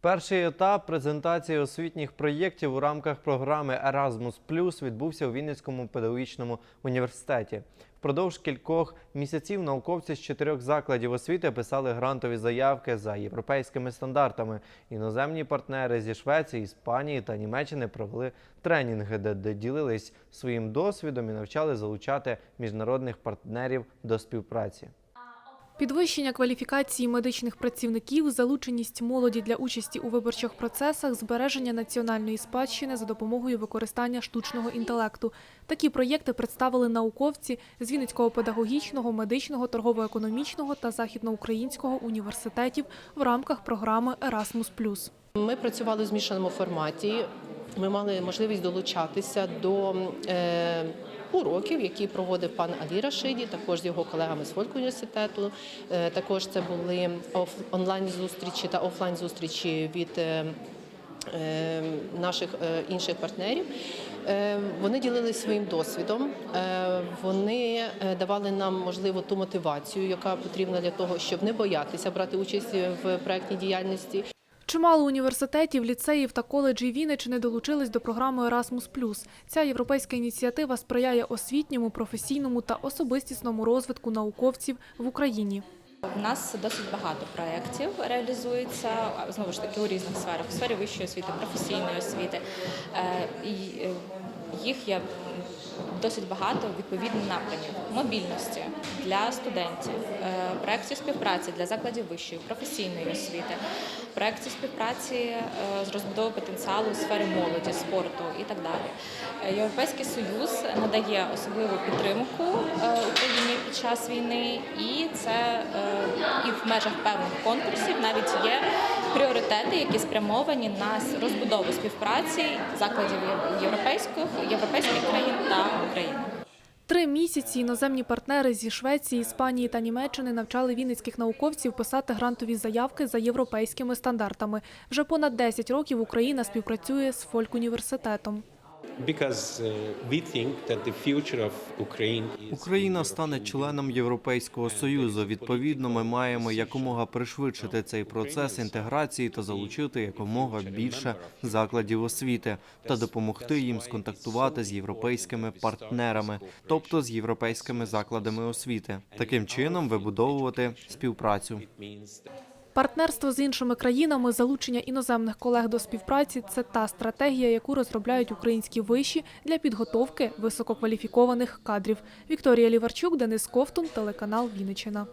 Перший етап презентації освітніх проєктів у рамках програми Erasmus відбувся у Вінницькому педагогічному університеті. Впродовж кількох місяців науковці з чотирьох закладів освіти писали грантові заявки за європейськими стандартами. Іноземні партнери зі Швеції, Іспанії та Німеччини провели тренінги, де, ділились своїм досвідом і навчали залучати міжнародних партнерів до співпраці. Підвищення кваліфікації медичних працівників, залученість молоді для участі у виборчих процесах, збереження національної спадщини за допомогою використання штучного інтелекту. Такі проєкти представили науковці з Вінницького педагогічного, медичного, торгово-економічного та західноукраїнського університетів в рамках програми Erasmus+. Ми працювали в змішаному форматі. Ми мали можливість долучатися до е, уроків, які проводив пан Алі Рашиді, також з його колегами з Фольк університету. Е, також це були оф- онлайн-зустрічі та офлайн-зустрічі від е, наших інших партнерів. Вони ділилися своїм досвідом, вони давали нам можливо ту мотивацію, яка потрібна для того, щоб не боятися брати участь в проектній діяльності. Чимало університетів, ліцеїв та коледжів Вінниччини долучились до програми Erasmus+. Ця європейська ініціатива сприяє освітньому, професійному та особистісному розвитку науковців в Україні. У нас досить багато проєктів реалізується знову ж таки у різних сферах у сфері вищої освіти, професійної освіти. Е, е, їх є досить багато відповідних напрямів мобільності для студентів, е, проєктів співпраці для закладів вищої професійної освіти, проєктів співпраці е, з розбудови потенціалу у сфері молоді, спорту і так далі. Е, Європейський союз надає особливу підтримку е, Україні під час війни, і це і в межах певних конкурсів навіть є пріоритети, які спрямовані на розбудову співпраці закладів європейських, європейських країн та України. Три місяці іноземні партнери зі Швеції, Іспанії та Німеччини навчали вінницьких науковців писати грантові заявки за європейськими стандартами. Вже понад 10 років Україна співпрацює з Фольк-університетом. Uh, Україна стане членом Європейського союзу. Відповідно, ми маємо якомога пришвидшити цей процес інтеграції та залучити якомога більше закладів освіти та допомогти їм сконтактувати з європейськими партнерами, тобто з європейськими закладами освіти. Таким чином вибудовувати співпрацю. Партнерство з іншими країнами, залучення іноземних колег до співпраці це та стратегія, яку розробляють українські виші для підготовки висококваліфікованих кадрів. Вікторія Ліварчук, Денис Ковтун, телеканал Вінниччина.